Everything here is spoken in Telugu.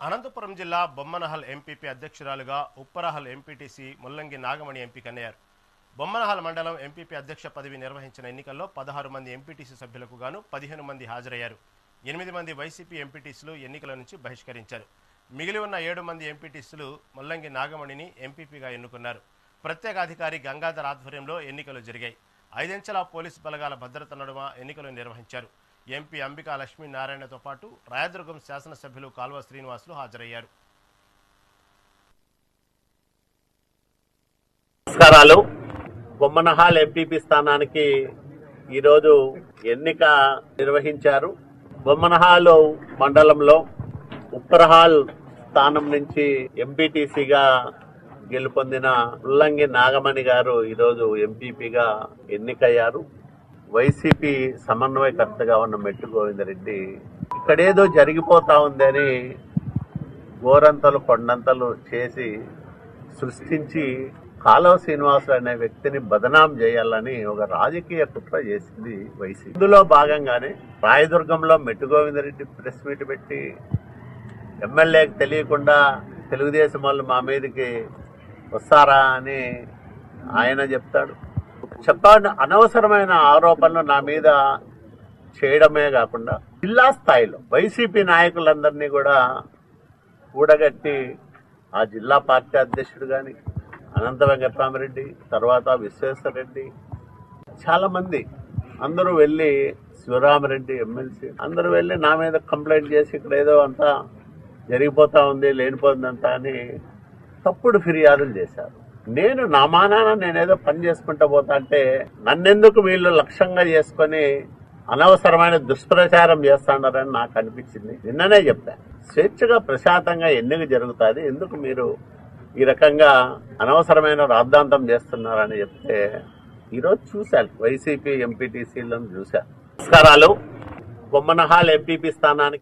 అనంతపురం జిల్లా బొమ్మనహల్ ఎంపీపీ అధ్యక్షురాలుగా ఉప్పరహల్ ఎంపీటీసీ ముల్లంగి నాగమణి ఎంపికయ్యారు బొమ్మనహల్ మండలం ఎంపీపీ అధ్యక్ష పదవి నిర్వహించిన ఎన్నికల్లో పదహారు మంది ఎంపీటీసీ సభ్యులకు గాను పదిహేను మంది హాజరయ్యారు. ఎనిమిది మంది వైసీపీ ఎంపీటీసీలు ఎన్నికల నుంచి బహిష్కరించారు. మిగిలి ఉన్న ఏడు మంది ఎంపీటీసీలు ముల్లంగి నాగమణిని ఎంపీపీగా ఎన్నుకున్నారు. ప్రత్యేకాధికారి గంగాధర గంగాధర్ ఆధ్వర్యంలో ఎన్నికలు జరిగాయి. ఐదంచెల పోలీసు బలగాల భద్రత నడుమ ఎన్నికలు నిర్వహించారు. ఎంపీ అంబికా లక్ష్మీనారాయణతో పాటు రాయదుర్గం శాసనసభ్యులు కాల్వ శ్రీనివాసులు హాజరయ్యారు. నమస్కారాలు. బొమ్మనహాల్ ఎంపీపీ స్థానానికి ఈరోజు ఎన్నిక నిర్వహించారు. బొమ్మనహాల్ మండలంలో ఉప్పరహాల్ స్థానం నుంచి ఎంపీటీసీగా గెలుపొందిన ఉల్లంగి నాగమణి గారు ఈరోజు ఎంపీపీగా ఎన్నికయ్యారు. వైసీపీ సమన్వయకర్తగా ఉన్న మెట్టు గోవిందరెడ్డి ఇక్కడేదో జరిగిపోతా ఉందని గోరంతలు కొండంతలు చేసి సృష్టించి కాలవ శ్రీనివాసులు అనే వ్యక్తిని బదనాం చేయాలని ఒక రాజకీయ కుట్ర చేసింది వైసీపీ. ఇందులో భాగంగానే రాయదుర్గంలో మెట్టు గోవిందరెడ్డి ప్రెస్ మీట్ పెట్టి ఎమ్మెల్యేకి తెలియకుండా తెలుగుదేశం వాళ్ళు మా మీదకి వస్తారా అని ఆయన చెప్తాడు. చెప్పండి అనవసరమైన ఆరోపణలు నా మీద చేయడమే కాకుండా జిల్లా స్థాయిలో వైసీపీ నాయకులందరినీ కూడా కూడగట్టి ఆ జిల్లా పార్టీ అధ్యక్షుడు కానీ అనంత వెంకటరామరెడ్డి తర్వాత విశ్వేశ్వరరెడ్డి చాలామంది. అందరూ వెళ్ళి శివరామరెడ్డి ఎమ్మెల్సీ అందరూ వెళ్ళి నా మీద కంప్లైంట్ చేసి ఇక్కడ ఏదో అంతా జరిగిపోతా ఉంది లేనిపోతుందంతా అని తప్పుడు ఫిర్యాదులు చేశారు. నేను నా మానాన నేనేదో పని చేసుకుంటా పోతా అంటే నన్నెందుకు వీళ్ళు లక్ష్యంగా చేసుకొని అనవసరమైన దుష్ప్రచారం చేస్తాడారని నాకు అనిపించింది. నిన్ననే చెప్పా. స్వేచ్ఛగా ప్రశాంతంగా ఎన్నిక జరుగుతుంది? ఎందుకు మీరు ఈ రకంగా అనవసరమైన రాద్ధాంతం చేస్తున్నారని చెప్తే ఈరోజు చూశాను వైసీపీ ఎంపీటీసీలను చూశాను నమస్కారాలు. బొమ్మనహాల్ ఎంపీపీ స్థానానికి